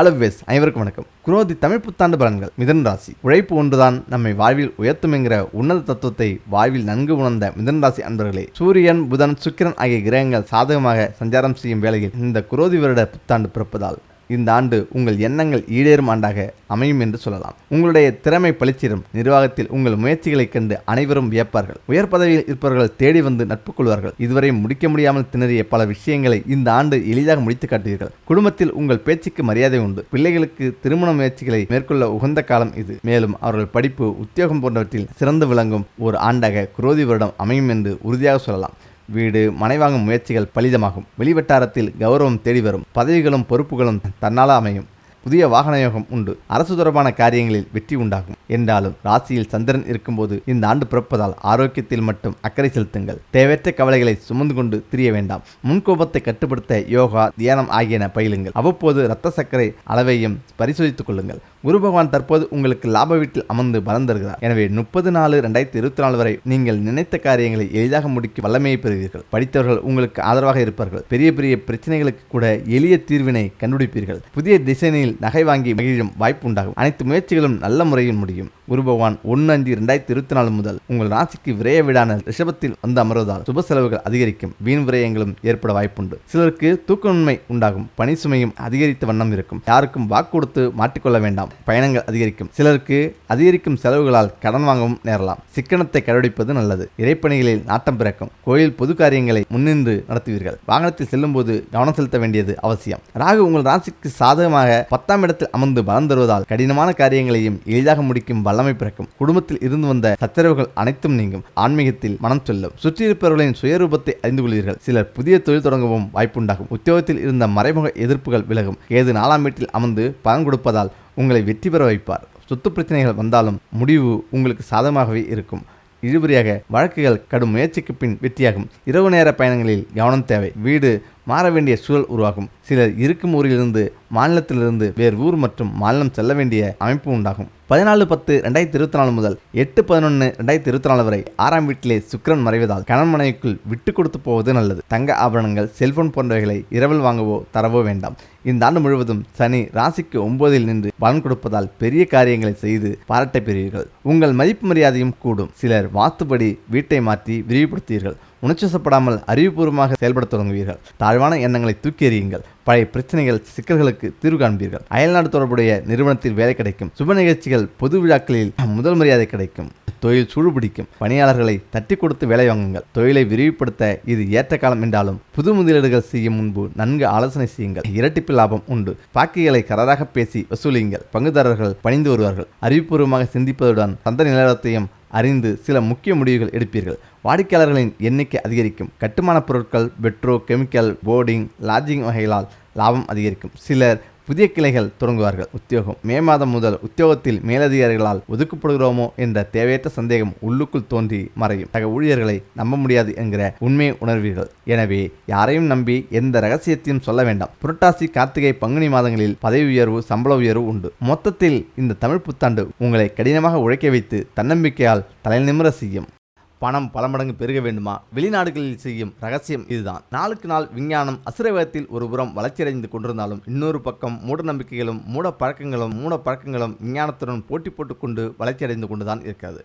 அலவ்வேஸ் அனைவருக்கும் வணக்கம். குரோதி தமிழ் புத்தாண்டு பலன்கள். மிதன் ராசி. உழைப்பு ஒன்றுதான் நம்மை வாழ்வில் உயர்த்தும் என்கிற உன்னத தத்துவத்தை வாழ்வில் நன்கு உணர்ந்த மிதன் ராசி அன்பர்களே சூரியன் புதன் சுக்கிரன் ஆகிய கிரகங்கள் சாதகமாக சஞ்சாரம் செய்யும் வேளையில் இந்த குரோதி வருட புத்தாண்டு பிறப்பதால் இந்த ஆண்டு உங்கள் எண்ணங்கள் ஈடேறும் ஆண்டாக அமையும் என்று சொல்லலாம். உங்களுடைய திறமை பளிச்சிடும் நிர்வாகத்தில் உங்கள் முயற்சிகளைக் கண்டு அனைவரும் வியப்பார்கள். உயர் பதவியில் இருப்பவர்கள் தேடி வந்து நட்பு கொள்வார்கள். இதுவரை முடிக்க முடியாமல் திணறிய பல விஷயங்களை இந்த ஆண்டு எளிதாக முடித்து காட்டுவீர்கள். குடும்பத்தில் உங்கள் பேச்சுக்கு மரியாதை உண்டு. பிள்ளைகளுக்கு திருமண முயற்சிகளை மேற்கொள்ள உகந்த காலம் இது. மேலும் அவர்கள் படிப்பு உத்தியோகம் போன்றவற்றில் சிறந்து விளங்கும் ஒரு ஆண்டாக குரோதி வருடம் அமையும் என்று உறுதியாக சொல்லலாம். வீடு மனை வாங்கும் முயற்சிகள் பலிதமாகும். வெளிவட்டாரத்தில் கௌரவம் தேடி வரும் பதவிகளும் பொறுப்புகளும் தன்னால் அமையும். புதிய வாகன யோகம் உண்டு. அரசு தொடர்பான காரியங்களில் வெற்றி உண்டாகும். என்றாலும் ராசியில் சந்திரன் இருக்கும்போது இந்த ஆண்டு பிறப்பதால் ஆரோக்கியத்தில் மட்டும் அக்கறை செலுத்துங்கள். தேவையற்ற கவலைகளை சுமந்து கொண்டு திரிய வேண்டாம். முன்கோபத்தை கட்டுப்படுத்த யோகா தியானம் ஆகியன பயிலுங்கள். அவ்வப்போது இரத்த சர்க்கரை அளவையும் பரிசோதித்துக் கொள்ளுங்கள். குரு பகவான் தற்போது உங்களுக்கு லாப வீட்டில் அமர்ந்து பலம் எனவே முப்பது நாலு ரெண்டாயிரத்தி இருபத்தி நாலு வரை நீங்கள் நினைத்த காரியங்களை எளிதாக முடிக்க வல்லமையை பெறுவீர்கள். படித்தவர்கள் உங்களுக்கு ஆதரவாக இருப்பார்கள். பெரிய பெரிய பிரச்சனைகளுக்கு கூட எளிய தீர்வினை கண்டுபிடிப்பீர்கள். புதிய டிசைனில் நகை வாங்கி மகிழும் வாய்ப்பு உண்டாகும் அனைத்து முயற்சிகளும் நல்ல முறையில் முடியும். குரு பகவான் ஒன்று அஞ்சு ரெண்டாயிரத்தி இருபத்தி நாலு முதல் உங்கள் ராசிக்கு விரைய வீடான ரிஷபத்தில் வந்து அமர்வதால் சுப செலவுகள் அதிகரிக்கும் வீண் விரயங்களும் ஏற்பட வாய்ப்புண்டு. சிலருக்கு தூக்கமின்மை உண்டாகும் பணி சுமையும் அதிகரித்த வண்ணம் இருக்கும். யாருக்கும் வாக்கு கொடுத்து மாட்டிக்கொள்ள வேண்டாம் பயணங்கள் அதிகரிக்கும். சிலருக்கு அதிகரிக்கும் செலவுகளால் கடன் வாங்கவும் நேரலாம். சிக்கனத்தை கடைபிடிப்பது நல்லது. இறைப்பணிகளில் நாட்டம் பிறக்கும். கோயில் பொது காரியங்களை முன்னின்று நடத்துவீர்கள். வாகனத்தில் செல்லும்போது கவனம் செலுத்த வேண்டியது அவசியம். ராகு உங்கள் ராசிக்கு சாதகமாக பத்தாம் இடத்தில் அமர்ந்து பலம் தருவதால் கடினமான காரியங்களையும் எளிதாக முடிக்கும் வல்லமை பிறக்கும். குடும்பத்தில் இருந்து வந்த சச்சரவுகள் அனைத்தும் நீங்கும். ஆன்மீகத்தில் மனம் சொல்லும். சுற்றியிருப்பவர்களின் சுயரூபத்தை அறிந்து கொள்வீர்கள். சிலர் புதிய தொழில் தொடங்கவும் வாய்ப்புண்டாகும். உத்தியோகத்தில் இருந்த மறைமுக எதிர்ப்புகள் விலகும். ஏது நாலாம் வீட்டில் அமர்ந்து பலன் கொடுப்பதால் உங்களை வெற்றி பெற வைப்பார். சொத்து பிரச்சனைகள் வந்தாலும் முடிவு உங்களுக்கு சாதகமாகவே இருக்கும். இழுபறியாக வழக்குகள் கடும் முயற்சிக்கு பின் வெற்றியாகும். இரவு நேர பயணங்களில் கவனம் தேவை. வீடு மாற வேண்டிய சூழல் உருவாகும். சிலர் இருக்கும் ஊரிலிருந்து மாநிலத்திலிருந்து வேறு ஊர் மற்றும் மாநிலம் செல்ல வேண்டிய அமைப்பு உண்டாகும். பதினாலு பத்து ரெண்டாயிரத்தி இருபத்தி நாலு முதல் எட்டு பதினொன்று ரெண்டாயிரத்தி இருபத்தி நாலு வரை ஆறாம் வீட்டிலே சுக்கிரன் மறைவதால் கணவன் மனைவிக்குள் விட்டு கொடுத்து போவது நல்லது. தங்க ஆபரணங்கள் செல்போன் போன்றவைகளை இரவல் வாங்கவோ தரவோ வேண்டாம். இந்த ஆண்டு முழுவதும் சனி ராசிக்கு ஒன்பதில் நின்று பலன் கொடுப்பதால் பெரிய காரியங்களை செய்து பாராட்டை பெறுவீர்கள். உங்கள் மதிப்பு மரியாதையும் கூடும். சிலர் வாத்துபடி வீட்டை மாற்றி விரிவுபடுத்துவீர்கள். உணர்ச்சிசப்படாமல் அறிவுபூர்வமாக செயல்பட தொடங்குவீர்கள். தாழ்வான எண்ணங்களை தூக்கி எறியுங்கள். பழைய பிரச்சனைகள் சிக்கல்களுக்கு தீர்வு காண்பீர்கள். அயல்நாடு தொடர்புடைய நிறுவனத்தில் வேலை கிடைக்கும். சுப நிகழ்ச்சிகள் பொது விழாக்களில் முதல் மரியாதை கிடைக்கும். தொழில் சூடுபிடிக்கும் பணியாளர்களை தட்டி கொடுத்து வேலை வாங்குங்கள். தொழிலை விரிவுபடுத்த இது ஏற்ற காலம் என்றாலும் புது முதலீடுகள் செய்யும் முன்பு நன்கு ஆலோசனை செய்யுங்கள். இரட்டிப்பு லாபம் உண்டு. பாக்கிகளை கராராக பேசி வசூலியுங்கள். பங்குதாரர்கள் பணிந்து வருவார்கள். அறிவுபூர்வமாக சிந்திப்பதுடன் சந்த நிலவரத்தையும் அறிந்து சில முக்கிய முடிவுகள் எடுப்பீர்கள். வாடிக்கையாளர்களின் எண்ணிக்கை அதிகரிக்கும். கட்டுமானப் பொருட்கள் பெட்ரோ கெமிக்கல் போர்டிங் லாட்ஜிங் வகைகளால் லாபம் அதிகரிக்கும். சிலர் புதிய கிளைகள் தொடங்குவார்கள். உத்தியோகம். மே மாதம் முதல் உத்தியோகத்தில் மேலதிகாரிகளால் ஒதுக்கப்படுகிறோமோ என்ற தேவையற்ற சந்தேகம் உள்ளுக்குள் தோன்றி மறையும். சக ஊழியர்களை நம்ப முடியாது என்கிற உண்மையை உணர்வீர்கள். எனவே யாரையும் நம்பி எந்த ரகசியத்தையும் சொல்ல வேண்டாம். புரட்டாசி கார்த்திகை பங்குனி மாதங்களில் பதவி உயர்வு சம்பள உயர்வு உண்டு. மொத்தத்தில் இந்த தமிழ் புத்தாண்டு உங்களை கடினமாக உழைக்க வைத்து தன்னம்பிக்கையால் தலைநிமிர செய்யும். பணம் பல மடங்கு பெருக வேண்டுமா? வெளிநாடுகளில் செய்யும் ரகசியம் இதுதான். நாளுக்கு நாள் விஞ்ஞானம் அசுரவேகத்தில் ஒரு புறம் வளர்ச்சியடைந்து கொண்டிருந்தாலும் இன்னொரு பக்கம் மூட நம்பிக்கைகளும் மூட பழக்கங்களும் மூட பழக்கங்களும் விஞ்ஞானத்துடன் போட்டி போட்டுக்கொண்டு வளர்ச்சியடைந்து கொண்டுதான் இருக்கிறது.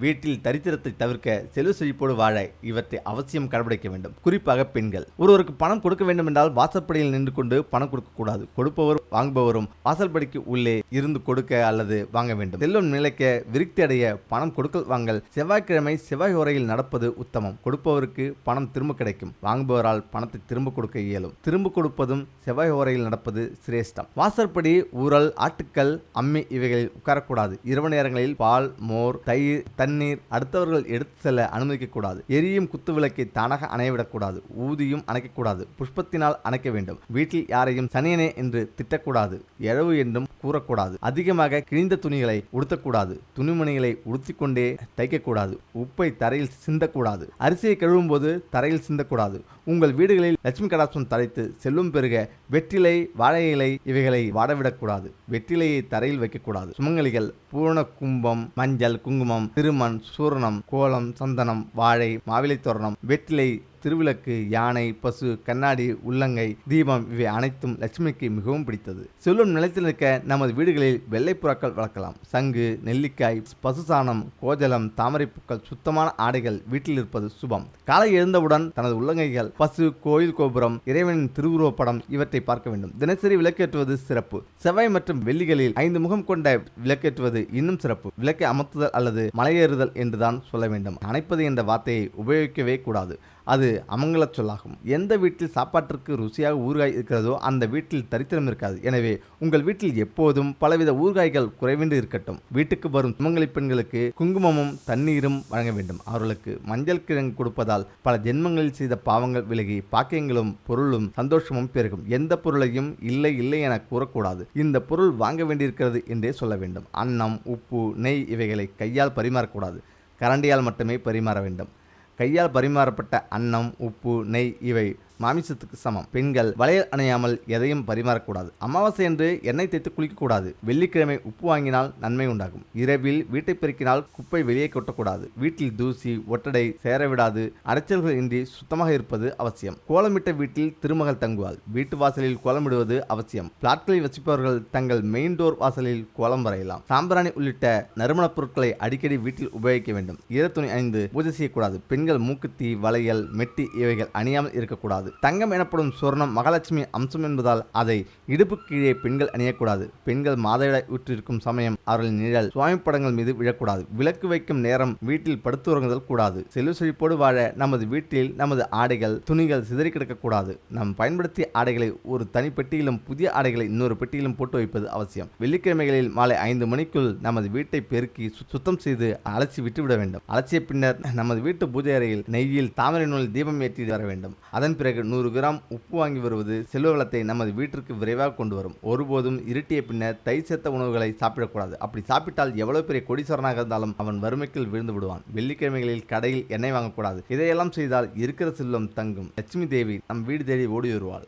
வீட்டில் தரித்திரத்தை தவிர்க்க செல்வ செழிப்போடு வாழ இவற்றை அவசியம் கடைபிடிக்க வேண்டும். குறிப்பாக பெண்கள். ஒருவருக்கு பணம் கொடுக்க வேண்டும் என்றால் வாசற்படியில் நின்று கொண்டு பணம் கொடுக்கக்கூடாது கொடுப்பவர் வாங்குபவரும் வாசல்படிக்கு உள்ளே இருந்து கொடுக்க அல்லது வாங்க வேண்டும். செல்வம் நிலைக்க விருத்தி அடைய பணம் கொடுக்கல் வாங்கல் செவ்வாய்க்கிழமை செவ்வாய் உரையில் நடப்பது உத்தமம். கொடுப்பவருக்கு பணம் திரும்ப கிடைக்கும். வாங்குபவரால் பணத்தை திரும்ப கொடுக்க இயலும். திரும்ப கொடுப்பதும் செவ்வாய் உரையில் நடப்பது சிரேஷ்டம். வாசற்படி ஊரல் ஆட்டுக்கள் அம்மி இவைகளில் உட்காரக்கூடாது. இரவு நேரங்களில் பால் மோர் தயிர் தண்ணீர் அடுத்தவர்கள் எடுத்து செல்ல அனுமதிக்கக்கூடாது. எரியும் குத்து விளக்கை தானாக அணையவிடக்கூடாது. ஊதியும் அணைக்கக்கூடாது. புஷ்பத்தினால் அணைக்க வேண்டும். வீட்டில் யாரையும் சனியனே என்று திட்டக்கூடாது. எழவு என்றும் கூறக்கூடாது. அதிகமாக கிழிந்த துணிகளை உடுத்தக்கூடாது. துணிமணிகளை உடுத்திக்கொண்டே தைக்கக்கூடாது. உப்பை தரையில் சிந்தக்கூடாது. அரிசியை கழுவும் போது தரையில் சிந்தக்கூடாது. உங்கள் வீடுகளில் லட்சுமி கடாட்சம் தழைத்து செல்லும் பெருக வெற்றிலை வாழை இலை இவைகளை வாடவிடக்கூடாது. வெற்றிலையை தரையில் வைக்கக்கூடாது. சுமங்கலிகள் பூரண கும்பம் மஞ்சள் குங்குமம் திருமண் சூரணம் கோலம் சந்தனம் வாழை மாவிலை தோரணம் வெற்றிலை திருவிளக்கு யானை பசு கண்ணாடி உள்ளங்கை தீபம் இவை அனைத்தும் லட்சுமிக்கு மிகவும் பிடித்தது. செல்லும் நிலத்தில் இருக்க நமது வீடுகளில் வெள்ளை புறாக்கள் வளர்க்கலாம். சங்கு நெல்லிக்காய் பசுசாணம் கோஜலம் தாமரைப்பூக்கள் சுத்தமான ஆடைகள் வீட்டில் இருப்பது சுபம். காலை எழுந்தவுடன் தனது உள்ளங்கைகள் பசு கோயில் கோபுரம் இறைவனின் திருவுருவப் படம் இவற்றை பார்க்க வேண்டும். தினசரி விளக்கேற்றுவது சிறப்பு. செவ்வாய் மற்றும் வெள்ளிகளில் ஐந்து முகம் கொண்ட விளக்கேற்றுவது இன்னும் சிறப்பு. விளக்கை அமர்த்துதல் அல்லது மலையேறுதல் என்றுதான் சொல்ல வேண்டும். அணைப்பது என்ற வார்த்தையை உபயோகிக்கவே கூடாது. அது அமங்கல சொல்லாகும். எந்த வீட்டில் சாப்பாட்டிற்கு ருசியாக ஊறுகாய் இருக்கிறதோ அந்த வீட்டில் தரித்திரம் இருக்காது. எனவே உங்கள் வீட்டில் எப்போதும் பலவித ஊறுகாய்கள் குறைவின்றி இருக்கட்டும். வீட்டுக்கு வரும் சுமங்கலி பெண்களுக்கு குங்குமமும் தண்ணீரும் வழங்க வேண்டும். அவர்களுக்கு மஞ்சள் கிழங்கு கொடுப்பதால் பல ஜென்மங்களில் செய்த பாவங்கள் விலகி பாக்கியங்களும் பொருளும் சந்தோஷமும் பெருகும். எந்த பொருளையும் இல்லை இல்லை என கூறக்கூடாது. இந்த பொருள் வாங்க வேண்டியிருக்கிறது என்றே சொல்ல வேண்டும். அன்னம் உப்பு நெய் இவைகளை கையால் பரிமாறக்கூடாது. கரண்டியால் மட்டுமே பரிமாற வேண்டும். கையால் பரிமாறப்பட்ட அன்னம் உப்பு நெய் இவை மாமிசத்துக்கு சமம். பெண்கள் வளையல் அணையாமல் எதையும் பரிமாறக்கூடாது. அமாவாசை என்று எண்ணெய் தேய்த்து குளிக்கக்கூடாது. வெள்ளிக்கிழமை உப்பு வாங்கினால் நன்மை உண்டாகும். இரவில் வீட்டை பெருக்கினால் குப்பை வெளியே கொட்டக்கூடாது. வீட்டில் தூசி ஒட்டடை சேரவிடாது. அடைச்சல்கள் இன்றி சுத்தமாக இருப்பது அவசியம். கோலமிட்ட வீட்டில் திருமகள் தங்குவாள். வீட்டு வாசலில் கோலமிடுவது அவசியம். பிளாட்களில் வசிப்பவர்கள் தங்கள் மெயின் டோர் வாசலில் கோலம் வரையலாம். சாம்பிராணி உள்ளிட்ட நறுமணப் பொருட்களை அடிக்கடி வீட்டில் உபயோகிக்க வேண்டும். ஈரத்துணி அணிந்து பூஜை செய்யக்கூடாது. பெண்கள் மூக்குத்தி வளையல் மெட்டி இவைகள் அணியாமல் இருக்கக்கூடாது. தங்கம் எனப்படும் சொர்ணம் மகாலட்சுமி அம்சம் என்பதால் அதை இடுப்பு கீழே பெண்கள் அணியக்கூடாது. பெண்கள் மாதவிடாய் ஊற்றிருக்கும் சமயம் அவர்களின் நிழல் சுவாமி படங்கள் மீது விழக்கூடாது. விளக்கு வைக்கும் நேரம் வீட்டில் படுத்துறங்குதல் கூடாது. செல்வ செழிப்போடு வாழ நமது வீட்டில் நமது ஆடைகள் துணிகள் சிதறி கிடக்கக்கூடாது. நாம் பயன்படுத்திய ஆடைகளை ஒரு தனி பெட்டியிலும் புதிய ஆடைகளை இன்னொரு பெட்டியிலும் போட்டு வைப்பது அவசியம். வெள்ளிக்கிழமைகளில் மாலை ஐந்து மணிக்குள் நமது வீட்டை பெருக்கி சுத்தம் செய்து அலட்சி விட்டுவிட வேண்டும். அலட்சிய பின்னர் நமது வீட்டு பூஜை அறையில் நெய்யில் தாமரை நூல் தீபம் ஏற்றி வர வேண்டும். அதன் பிறகு நூறு கிராம் உப்பு வாங்கி வருவது செல்வ வளத்தை நமது வீட்டிற்கு விரைவாக கொண்டு வரும். ஒருபோதும் இருட்டிய பின்னர் தை சேர்த்த உணவுகளை சாப்பிடக்கூடாது. அப்படி சாப்பிட்டால் எவ்வளவு பெரிய கொடிசரனாக இருந்தாலும் அவன் வறுமைக்குள் விழுந்து விடுவான். வெள்ளிக்கிழமைகளில் கடையில் எண்ணெய் வாங்கக்கூடாது. இதையெல்லாம் செய்தால் இருக்கிற செல்வம் தங்கும். லட்சுமி தேவி நம் வீடு தேடி ஓடி வருவாள்.